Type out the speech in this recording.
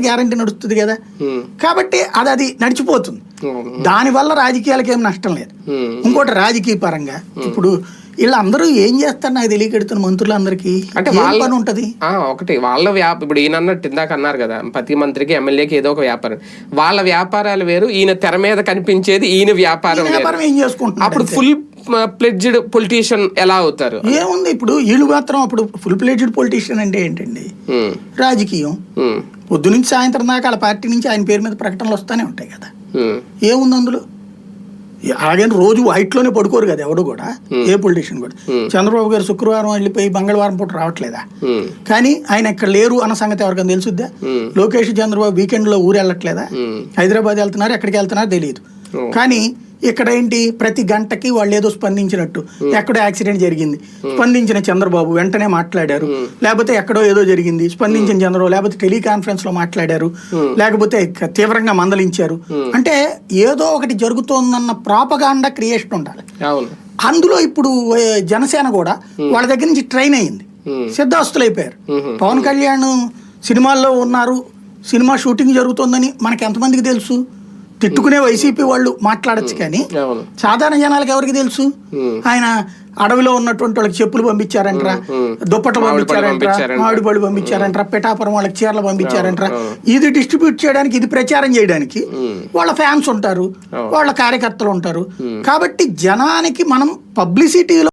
Guarantee నడుస్తుంది కదా. కాబట్టి అది అది నడిచిపోతుంది. అవును. దానివల్ల రాజకీయాలకు ఏం నష్టం లేదు. ఇంకోటి రాజకీయ పరంగా ఇప్పుడు వీళ్ళందరూ ఏం చేస్తారు నాకు తెలియకెడుతున్న మంత్రులందరికీ? అంటే వాళ్ళ- పని ఉంటది ఒకటి వాళ్ళ వ్యాప ఇప్పుడు ఈయన అన్నట్టు ఇందాక అన్నారు కదా ప్రతి మంత్రికి ఎమ్మెల్యేకి ఏదో ఒక వ్యాపారం. వాళ్ళ వ్యాపారాలు వేరు ఈయన తెర మీద కనిపించేది ఈయన వ్యాపారం వ్యాపారం ఏం చేసుకుంటున్నారు అప్పుడు ఫుల్ ప్లెడ్జ్డ్ పొలిటీషియన్ ఎలా అవుతారు? ఏముంది ఇప్పుడు వీళ్ళు మాత్రం అప్పుడు ఫుల్ ప్లేటెడ్ పొలిటీషియన్ అంటే ఏంటండి? రాజకీయం. పొద్దు నుంచి సాయంత్రం దాకా వాళ్ళ పార్టీ నుంచి ఆయన పేరు మీద ప్రకటనలు వస్తూనే ఉంటాయి కదా. ఏముంది అందులో? అలాగని రోజు వైట్లోనే పడుకోరు కదా ఎవడు కూడా ఏ పొలిటీషియన్ కూడా. చంద్రబాబు గారు శుక్రవారం వెళ్ళిపోయి మంగళవారం పూట రావట్లేదా? కానీ ఆయన ఇక్కడ లేరు అన్న సంగతి ఎవరికైనా తెలుసుద్దా? లోకేష్ చంద్రబాబు వీకెండ్లో ఊరు వెళ్ళట్లేదా? హైదరాబాద్ వెళ్తున్నారు ఎక్కడికి వెళ్తున్నారో తెలియదు. కానీ ఇక్కడ ఏంటి? ప్రతి గంటకి వాళ్ళు ఏదో స్పందించినట్టు. ఎక్కడో యాక్సిడెంట్ జరిగింది. స్పందించిన చంద్రబాబు వెంటనే మాట్లాడారు. లేకపోతే ఎక్కడో ఏదో జరిగింది. స్పందించిన చంద్రబాబు లేకపోతే టెలికాన్ఫరెన్స్లో మాట్లాడారు లేకపోతే తీవ్రంగా మందలించారు. అంటే ఏదో ఒకటి జరుగుతోందన్న ప్రాపగాండా క్రియేషన్ ఉండాలి. అందులో ఇప్పుడు జనసేన కూడా వాళ్ళ దగ్గర నుంచి ట్రైన్ అయింది ఉమ్, సిద్ధాస్తులు అయిపోయారు ఉమ్, పవన్ కళ్యాణ్ సినిమాల్లో ఉన్నారు. సినిమా షూటింగ్ జరుగుతోందని మనకి ఎంతమందికి తెలుసు? తిట్టుకునే వైసీపీ వాళ్ళు మాట్లాడొచ్చు కానీ సాధారణ జనాలకు ఎవరికి తెలుసు? ఆయన అడవిలో ఉన్నటువంటి వాళ్ళకి చెప్పులు పంపించారంట్రా. దుప్పట్లు పంపించారంట్రా పంపించారంట. మామిడి పళ్ళు పంపించారంట్రా పిఠాపురం వాళ్ళకి చీరలు పంపించారంట్రా. ఇది డిస్ట్రిబ్యూట్ చేయడానికి ఇది ప్రచారం చేయడానికి వాళ్ళ ఫ్యాన్స్ ఉంటారు. వాళ్ళ కార్యకర్తలు ఉంటారు. కాబట్టి జనానికి మనం పబ్లిసిటీలో